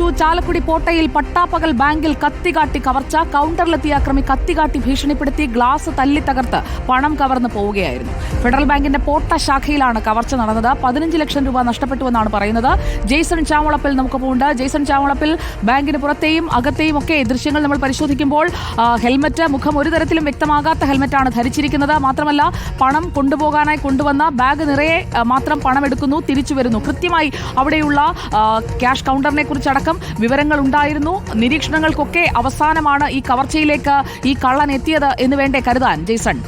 തൃശൂർ ചാലക്കുടി പോട്ടയിൽ പട്ടാപ്പകൽ ബാങ്കിൽ കത്തികാട്ടി കവർച്ച കൗണ്ടറിലെത്തിയ അക്രമി കത്തികാട്ടി ഭീഷണിപ്പെടുത്തി ഗ്ലാസ് തല്ലി തകർത്ത് പണം കവർന്നു പോവുകയായിരുന്നു. ഫെഡറൽ ബാങ്കിന്റെ പോട്ട ശാഖയിലാണ് കവർച്ച നടന്നത്. പതിനഞ്ച് ലക്ഷം രൂപ നഷ്ടപ്പെട്ടുവെന്നാണ് പറയുന്നത്. ജെയ്സൺ ചാവളപ്പിൽ നമുക്ക് പോകുന്നുണ്ട് ജെയ്സൺ ചാവളപ്പിൽ ബാങ്കിന് പുറത്തെയും അകത്തെയും ഒക്കെ ദൃശ്യങ്ങൾ നമ്മൾ പരിശോധിക്കുമ്പോൾ ഹെൽമറ്റ് മുഖം ഒരു തരത്തിലും വ്യക്തമാകാത്ത ഹെൽമറ്റാണ് ധരിച്ചിരിക്കുന്നത്. മാത്രമല്ല പണം കൊണ്ടുപോകാനായി കൊണ്ടുവന്ന ബാഗ് നിറയെ മാത്രം പണം എടുക്കുന്നു തിരിച്ചു വരുന്നു. കൃത്യമായി അവിടെയുള്ള ക്യാഷ് കൗണ്ടറിനെ കുറിച്ചടക്കം വിവരങ്ങൾ ഉണ്ടായിരുന്നു നിരീക്ഷണങ്ങൾക്കൊക്കെ അവസാനമാണ് ഈ കവർച്ചയിലേക്ക് ഈ കള്ളൻ എത്തിയത് എന്ന് വേണ്ടേ കരുതാൻ ജെയ്സൺ?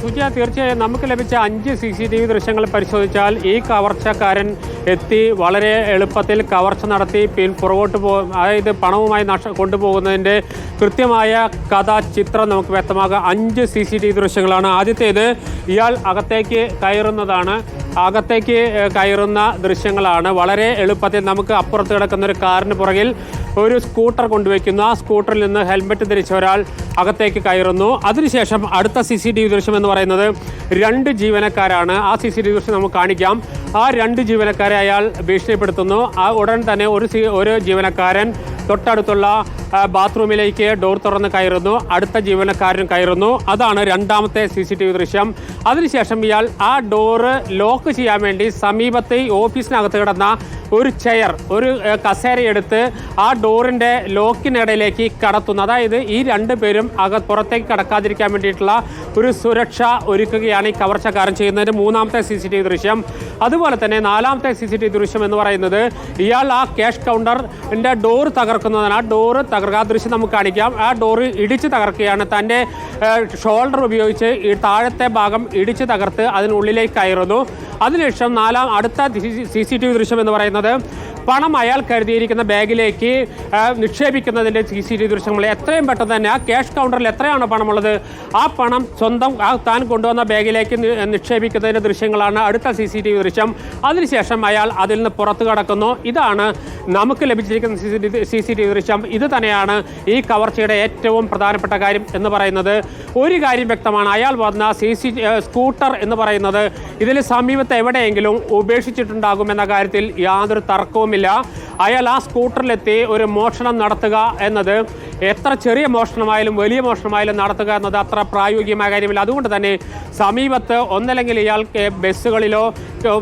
സുജ തീർച്ചയായും നമുക്ക് ലഭിച്ച അഞ്ച് സി സി ടി വി ദൃശ്യങ്ങൾ പരിശോധിച്ചാൽ ഈ കവർച്ചക്കാരൻ എത്തി വളരെ എളുപ്പത്തിൽ കവർച്ച നടത്തി പിൻ പുറകോട്ട് പോ അതായത് പണവുമായി നഷ്ട കൊണ്ടുപോകുന്നതിന്റെ കൃത്യമായ കഥ ചിത്രം നമുക്ക് വ്യക്തമാകാം അഞ്ച് സി സി ടി വി ദൃശ്യങ്ങളാണ്. ആദ്യത്തേത് ഇയാൾ അകത്തേക്ക് കയറുന്നതാണ്. അകത്തേക്ക് കയറുന്ന ദൃശ്യങ്ങളാണ്. വളരെ എളുപ്പത്തിൽ നമുക്ക് അപ്പുറത്ത് കിടക്കുന്ന ഒരു കാറിന് പുറകിൽ ഒരു സ്കൂട്ടർ കൊണ്ടുവയ്ക്കുന്നു. ആ സ്കൂട്ടറിൽ നിന്ന് ഹെൽമെറ്റ് ധരിച്ച ഒരാൾ അകത്തേക്ക് കയറുന്നു. അതിനുശേഷം അടുത്ത സി സി ടി വി ദൃശ്യം എന്ന് പറയുന്നത് രണ്ട് ജീവനക്കാരാണ്. ആ സി സി ടി വി ദൃശ്യം നമുക്ക് കാണിക്കാം. ആ രണ്ട് ജീവനക്കാരെ അയാൾ ഭീഷണിപ്പെടുത്തുന്നു. ആ ഉടൻ തന്നെ ഒരു ഒരു ജീവനക്കാരൻ തൊട്ടടുത്തുള്ള ബാത്റൂമിലേക്ക് ഡോർ തുറന്ന് കയറുന്നു. അടുത്ത ജീവനക്കാരൻ കയറുന്നു. അതാണ് രണ്ടാമത്തെ സി സി ടി വി ദൃശ്യം. അതിനുശേഷം ഇയാൾ ആ ഡോറ് ലോക്ക് ചെയ്യാൻ വേണ്ടി സമീപത്തെ ഓഫീസിനകത്ത് കിടന്ന ഒരു ചെയർ ഒരു കസേരയെടുത്ത് ആ ഡോറിന്റെ ലോക്കിനിടയിലേക്ക് കടത്തുന്നു. അതായത് ഈ രണ്ട് പേരും അക പുറത്തേക്ക് കടക്കാതിരിക്കാൻ വേണ്ടിയിട്ടുള്ള ഒരു സുരക്ഷ ഒരുക്കുകയാണ് ഈ കവർച്ചക്കാരൻ ചെയ്യുന്നതിന്റെ മൂന്നാമത്തെ സി സി ടി വി ദൃശ്യം. അതുപോലെ തന്നെ നാലാമത്തെ സി സി ടി വി ദൃശ്യം എന്ന് പറയുന്നത് ഇയാൾ ആ ക്യാഷ് കൗണ്ടറിന്റെ ഡോർ തകർക്കുന്നതിന് ആ ഡോറ് തകർക്കുക ദൃശ്യം നമുക്ക് കാണിക്കാം. ആ ഡോറ് ഇടിച്ച് തകർക്കുകയാണ്. തന്റെ ഷോൾഡർ ഉപയോഗിച്ച് ഈ താഴത്തെ ഭാഗം ഇടിച്ച് തകർത്ത് അതിനുള്ളിലേക്ക് കയറുന്നു. അതിനുശേഷം നാലാം അടുത്ത സി സി ടി വി ദൃശ്യം എന്ന് പറയുന്നത് പണം അയാൾ കരുതിയിരിക്കുന്ന ബാഗിലേക്ക് നിക്ഷേപിക്കുന്നതിന്റെ സി സി ടി വി ദൃശ്യങ്ങൾ എത്രയും പെട്ടെന്ന് തന്നെ ആ ക്യാഷ് കൗണ്ടറിൽ എത്രയാണ് പണമുള്ളത് ആ പണം സ്വന്തം ആ താൻ കൊണ്ടുവന്ന ബാഗിലേക്ക് നിക്ഷേപിക്കുന്നതിന്റെ ദൃശ്യങ്ങളാണ് അടുത്ത സി സി ടി വി ദൃശ്യം. അതിനുശേഷം അയാൾ അതിൽ നിന്ന് പുറത്തു കടക്കുന്നു. ഇതാണ് നമുക്ക് ലഭിച്ചിരിക്കുന്ന സി സി ടി വി ദൃശ്യം ഇത് തന്നെയാണ് ഈ കവർച്ചയുടെ ഏറ്റവും പ്രധാനപ്പെട്ട കാര്യം എന്ന് പറയുന്നത്. ഒരു കാര്യം വ്യക്തമാണ്. അയാൾ വന്ന സി സി സ്കൂട്ടർ എന്ന് പറയുന്നത് ഇതിൽ സമീപത്ത് എവിടെയെങ്കിലും ഉപേക്ഷിച്ചിട്ടുണ്ടാകും എന്ന കാര്യത്തിൽ യാതൊരു തർക്കവുമില്ല. അയാൾ ആ സ്കൂട്ടറിലെത്തി ഒരു മോഷണം നടത്തുക എന്നത് എത്ര ചെറിയ മോഷണമായാലും വലിയ മോഷണമായാലും നടത്തുക എന്നത് അത്ര പ്രായോഗികമായ കാര്യമില്ല. അതുകൊണ്ട് തന്നെ സമീപത്ത് ഒന്നല്ലെങ്കിൽ ഇയാൾക്ക് ബസ്സുകളിലോ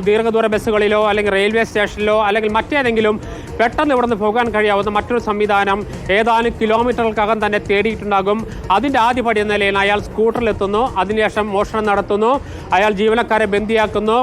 ദീർഘദൂര ബസ്സുകളിലോ അല്ലെങ്കിൽ റെയിൽവേ സ്റ്റേഷനിലോ അല്ലെങ്കിൽ മറ്റേതെങ്കിലും പെട്ടെന്ന് ഇവിടുന്ന് പോകാൻ കഴിയാവുന്ന മറ്റൊരു സംവിധാനം ഏതാനും കിലോമീറ്ററുകൾക്കകം തന്നെ തേടിയിട്ടുണ്ടാകും. അതിന്റെ ആദ്യപടി എന്ന നിലയിൽ അയാൾ സ്കൂട്ടറിൽ എത്തുന്നു അതിനുശേഷം മോഷണം നടത്തുന്നു. അയാൾ ജീവനക്കാരെ ബന്ദിയാക്കുന്നു.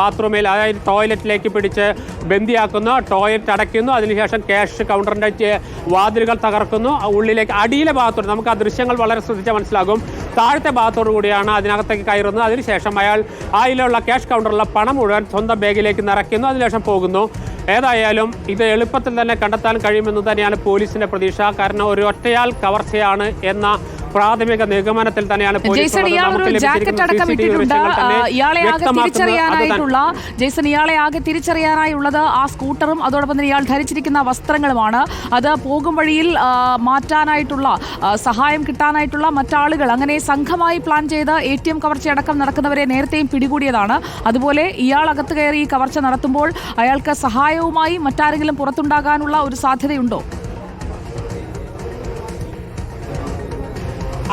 ബാത്റൂമിൽ അതായത് ടോയ്ലറ്റിലേക്ക് പിടിച്ച് ബന്ദിയാക്കുന്നു. ടോയ്ലറ്റ് അടയ്ക്കുന്നു. അതിനുശേഷം ക്യാഷ് കൗണ്ടറിന്റെ വാതിലുകൾ തകർക്കുന്നു. ഉള്ളിലേക്ക് അടിയിലെ ഭാഗത്തോട് നമുക്ക് ആ ദൃശ്യങ്ങൾ വളരെ ശ്രദ്ധിച്ചാൽ മനസ്സിലാകും. താഴത്തെ ഭാഗത്തോടു കൂടിയാണ് അതിനകത്തേക്ക് കയറുന്നത്. അതിനുശേഷം അയാൾ അതിലുള്ള ക്യാഷ് കൗണ്ടറിലുള്ള പണം മുഴുവൻ സ്വന്തം ബാഗിലേക്ക് നിറയ്ക്കുന്നു. അതിനുശേഷം പോകുന്നു. ഏതായാലും ഇത് എളുപ്പത്തിൽ തന്നെ കണ്ടെത്താൻ കഴിയുമെന്ന് തന്നെയാണ് പോലീസിന്റെ പ്രതീക്ഷ. കാരണം ഒരു ഒറ്റയാൾ കവർച്ചയാണ് എന്ന പ്രാഥമിക നിഗമനത്തിൽ തന്നെയാണ് ജെയ്സൺ. ഇയാൾ ഒരു ജാക്കറ്റ് അടക്കം ഇട്ടിട്ടുണ്ട്. ഇയാളെ ആകെ. തിരിച്ചറിയാനായിട്ടുള്ള ജെയ്സൺ ഇയാളെ ആകെ തിരിച്ചറിയാനായുള്ളത് ആ സ്കൂട്ടറും അതോടൊപ്പം തന്നെ ഇയാൾ ധരിച്ചിരിക്കുന്ന വസ്ത്രങ്ങളുമാണ്. അത് പോകും വഴിയിൽ മാറ്റാനായിട്ടുള്ള സഹായം കിട്ടാനായിട്ടുള്ള മറ്റാളുകൾ. അങ്ങനെ സംഘമായി പ്ലാൻ ചെയ്ത് എ ടി എം കവർച്ചയടക്കം നടക്കുന്നവരെ നേരത്തെയും പിടികൂടിയതാണ്. അതുപോലെ ഇയാൾ അകത്ത് കയറി ഈ കവർച്ച നടത്തുമ്പോൾ അയാൾക്ക് സഹായവുമായി മറ്റാരെങ്കിലും പുറത്തുണ്ടാകാനുള്ള ഒരു സാധ്യതയുണ്ടോ?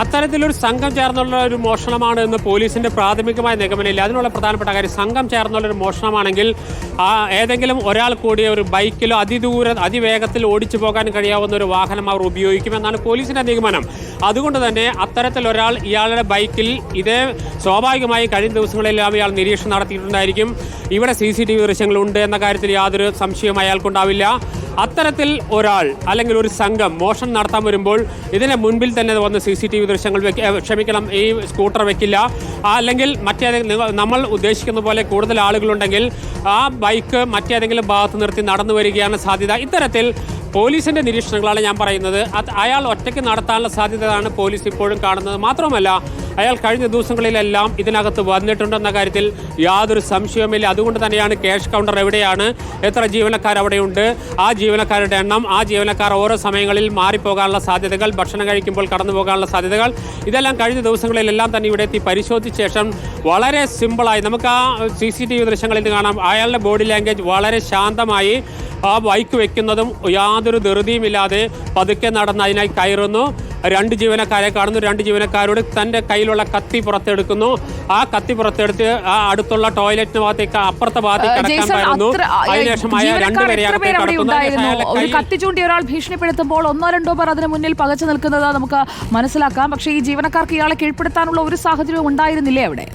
അത്തരത്തിലൊരു സംഘം ചേർന്നുള്ള ഒരു മോഷണമാണ് എന്ന് പോലീസിന്റെ പ്രാഥമികമായ നിഗമനമില്ല അതിനുള്ള പ്രധാനപ്പെട്ട കാര്യം സംഘം ചേർന്നുള്ള ഒരു മോഷണമാണെങ്കിൽ ആ ഏതെങ്കിലും ഒരാൾ കൂടിയ ഒരു ബൈക്കിലോ അതിദൂര അതിവേഗത്തിൽ ഓടിച്ചു പോകാൻ കഴിയാവുന്ന ഒരു വാഹനം അവർ ഉപയോഗിക്കുമെന്നാണ് പോലീസിന്റെ നിഗമനം. അതുകൊണ്ട് തന്നെ അത്തരത്തിൽ ഒരാൾ ഇയാളുടെ ബൈക്കിൽ ഇതേ സ്വാഭാവികമായി കഴിഞ്ഞ ദിവസങ്ങളിലെല്ലാം ഇയാൾ നിരീക്ഷണം നടത്തിയിട്ടുണ്ടായിരിക്കും. ഇവിടെ സി സി ടി വി ദൃശ്യങ്ങളുണ്ട് എന്ന കാര്യത്തിൽ യാതൊരു സംശയവും അയാൾക്കുണ്ടാവില്ല. അത്തരത്തിൽ ഒരാൾ അല്ലെങ്കിൽ ഒരു സംഘം മോഷണം നടത്താൻ വരുമ്പോൾ ഇതിന് മുൻപിൽ തന്നെ വന്ന് സി സി ടി വി ദൃശ്യങ്ങൾ ക്ഷമിക്കണം ഈ സ്കൂട്ടർ വെക്കില്ല. അല്ലെങ്കിൽ മറ്റേതെങ്കിലും നമ്മൾ ഉദ്ദേശിക്കുന്ന പോലെ കൂടുതൽ ആളുകളുണ്ടെങ്കിൽ ആ ബൈക്ക് മറ്റേതെങ്കിലും ഭാഗത്ത് നിർത്തി നടന്നു വരികയാണ് സാധ്യത. ഇത്തരത്തിൽ പോലീസിന്റെ നിരീക്ഷണങ്ങളാണ് ഞാൻ പറയുന്നത്. അത് അയാൾ ഒറ്റയ്ക്ക് നടത്താനുള്ള സാധ്യതയാണ് പോലീസ് ഇപ്പോഴും കാണുന്നത്. മാത്രമല്ല അയാൾ കഴിഞ്ഞ ദിവസങ്ങളിലെല്ലാം ഇതിനകത്ത് വന്നിട്ടുണ്ടെന്ന കാര്യത്തിൽ യാതൊരു സംശയവുമില്ല. അതുകൊണ്ട് തന്നെയാണ് ക്യാഷ് കൗണ്ടർ എവിടെയാണ്? എത്ര ജീവനക്കാർ അവിടെയുണ്ട്? ആ ജീവനക്കാരുടെ എണ്ണം ആ ജീവനക്കാർ ഓരോ സമയങ്ങളിൽ മാറിപ്പോകാനുള്ള സാധ്യതകൾ ഭക്ഷണം കഴിക്കുമ്പോൾ കടന്നു പോകാനുള്ള സാധ്യതകൾ ഇതെല്ലാം കഴിഞ്ഞ ദിവസങ്ങളിലെല്ലാം തന്നെ ഇവിടെ എത്തി പരിശോധിച്ച ശേഷം വളരെ സിമ്പിളായി നമുക്ക് ആ സി സി ടി വി ദൃശ്യങ്ങളിൽ കാണാം. അയാളുടെ ബോഡി ലാംഗ്വേജ് വളരെ ശാന്തമായി ആ ബൈക്ക് വെക്കുന്നതും യാതൊരു ധൃതിയുമില്ലാതെ പതുക്കെ നടന്ന് അതിനായി കയറുന്നു. രണ്ട് ജീവനക്കാരെ കാണുന്നു. രണ്ട് ജീവനക്കാരോട് തന്റെ കയ്യിലുള്ള കത്തി പുറത്തെടുക്കുന്നു. ആ കത്തി പുറത്തെടുത്ത് ആ അടുത്തുള്ള ടോയ്ലറ്റിന് ഭാഗത്തേക്ക് അപ്പുറത്തെ ഭാഗത്തേക്ക് അത്ര അതിനുശേഷം അയാൾ ജീവനക്കാർ രണ്ടുപേരെ എത്ര പേർ അകത്തേക്ക് അവിടെ കടക്കുന്നു അതിനുശേഷം ഉണ്ടായിരുന്നു അയാളുടെ ഒരു കത്തി ചൂണ്ടി ഒരാൾ ഭീഷണിപ്പെടുത്തുമ്പോൾ ഒന്നോ രണ്ടോ പേർ അതിന് മുന്നിൽ പകച്ചു നിൽക്കുന്നത് നമുക്ക് മനസ്സിലാക്കാം. പക്ഷേ ഈ ജീവനക്കാർക്ക് ഇയാളെ കീഴ്പ്പെടുത്താനുള്ള ഒരു സാഹചര്യവും ഉണ്ടായിരുന്നില്ലേ അവിടെ?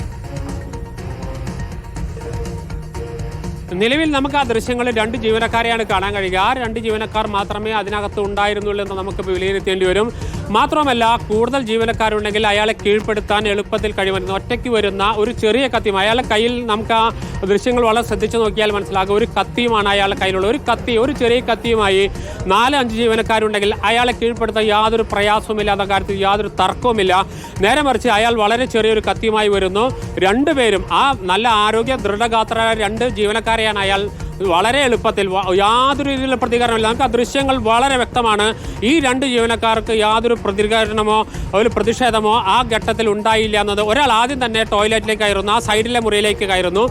നിലവിൽ നമുക്ക് ആ ദൃശ്യങ്ങളിൽ രണ്ട് ജീവനക്കാരെയാണ് കാണാൻ കഴിയുക. ആ രണ്ട് ജീവനക്കാർ മാത്രമേ അതിനകത്ത് ഉണ്ടായിരുന്നുള്ളൂ എന്ന് നമുക്ക് വിലയിരുത്തേണ്ടി വരും. മാത്രമല്ല കൂടുതൽ ജീവനക്കാരുണ്ടെങ്കിൽ അയാളെ കീഴ്പ്പെടുത്താൻ എളുപ്പത്തിൽ കഴിയുമായിരുന്നു ഒറ്റയ്ക്ക് വരുന്ന ഒരു ചെറിയ കത്തിയും അയാളെ കയ്യിൽ നമുക്ക് ആ ദൃശ്യങ്ങൾ വളരെ ശ്രദ്ധിച്ചു നോക്കിയാൽ മനസ്സിലാകും. ഒരു കത്തിയുമാണ് അയാളെ കയ്യിലുള്ള ഒരു കത്തി ഒരു ചെറിയ കത്തിയുമായി നാല് അഞ്ച് ജീവനക്കാരുണ്ടെങ്കിൽ അയാളെ കീഴ്പ്പെടുത്താൻ യാതൊരു പ്രയാസവുമില്ലാത്ത കാര്യത്തിൽ യാതൊരു തർക്കവുമില്ല. നേരെ മറിച്ച് അയാൾ വളരെ ചെറിയൊരു കത്തിയുമായി വരുന്നു. രണ്ടുപേരും ആ നല്ല ആരോഗ്യ ദൃഢഗാത്ര രണ്ട് ജീവനക്കാരെയാണ് അയാൾ വളരെ എളുപ്പത്തിൽ യാതൊരു രീതിയിലുള്ള പ്രതികരണമില്ല. നമുക്ക് ആ ദൃശ്യങ്ങൾ വളരെ വ്യക്തമാണ്. ഈ രണ്ട് ജീവനക്കാർക്ക് യാതൊരു പ്രതികരണമോ ഒരു പ്രതിഷേധമോ ആ ഘട്ടത്തിൽ ഉണ്ടായില്ല എന്നത് ഒരാൾ ആദ്യം തന്നെ ടോയ്ലറ്റിലേക്ക് കയറുന്നു ആ സൈഡിലെ മുറിയിലേക്ക് കയറുന്നു.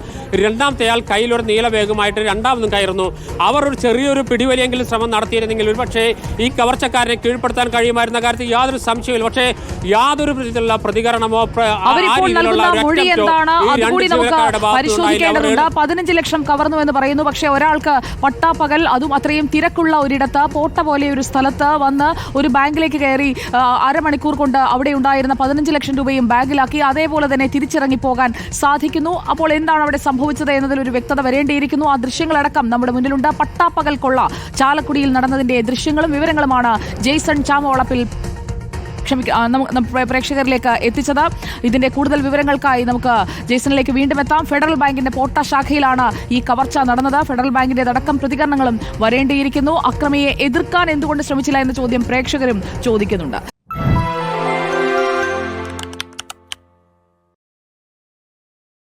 രണ്ടാമത്തെ ആൾ കയ്യിലൊരു നീല വേഗമായിട്ട് രണ്ടാമതും കയറുന്നു. അവർ ഒരു ചെറിയൊരു പിടിവലിയെങ്കിലും ശ്രമം നടത്തിയിരുന്നെങ്കിൽ ഒരുപക്ഷേ ഈ കവർച്ചക്കാരനെ കീഴ്പ്പെടുത്താൻ കഴിയുമായിരുന്ന കാര്യത്തിൽ യാതൊരു സംശയമില്ല പക്ഷേ യാതൊരു രീതിയിലുള്ള പ്രതികരണമോ പതിനഞ്ച് ലക്ഷം കവർന്നു എന്ന് പറയുന്നു. പക്ഷേ ഒരാൾക്ക് പട്ടാപ്പകൽ അതും അത്രയും തിരക്കുള്ള ഒരിടത്ത് പോട്ട പോലെ ഒരു സ്ഥലത്ത് വന്ന് ഒരു ബാങ്കിലേക്ക് കയറി അരമണിക്കൂർ കൊണ്ട് അവിടെ ഉണ്ടായിരുന്ന പതിനഞ്ച് ലക്ഷം രൂപയും ബാഗിലാക്കി അതേപോലെ തന്നെ തിരിച്ചിറങ്ങി പോകാൻ സാധിക്കുന്നു. അപ്പോൾ എന്താണ് അവിടെ സംഭവിച്ചത് എന്നതിൽ ഒരു വ്യക്തത വരേണ്ടിയിരിക്കുന്നു. ആ ദൃശ്യങ്ങളടക്കം നമ്മുടെ മുന്നിലുണ്ട്. പട്ടാപ്പകൽ കൊള്ള ചാലക്കുടിയിൽ നടന്നതിന്റെ ദൃശ്യങ്ങളും വിവരങ്ങളുമാണ് ജെയ്സൺ ചാമവളപ്പിൽ ക്ഷമിക്ക പ്രേക്ഷകരിലേക്ക് എത്തിച്ചത്. ഇതിന്റെ കൂടുതൽ വിവരങ്ങൾക്കായി നമുക്ക് ജേസണിലേക്ക് വീണ്ടും എത്താം. ഫെഡറൽ ബാങ്കിന്റെ പോട്ട ശാഖയിലാണ് ഈ കവർച്ച നടന്നത്. ഫെഡറൽ ബാങ്കിന്റെ അടക്കം പ്രതികരണങ്ങളും വരേണ്ടിയിരിക്കുന്നു. അക്രമിയെ എതിർക്കാൻ എന്തുകൊണ്ട് ശ്രമിച്ചില്ല എന്ന ചോദ്യം പ്രേക്ഷകരും ചോദിക്കുന്നുണ്ട്.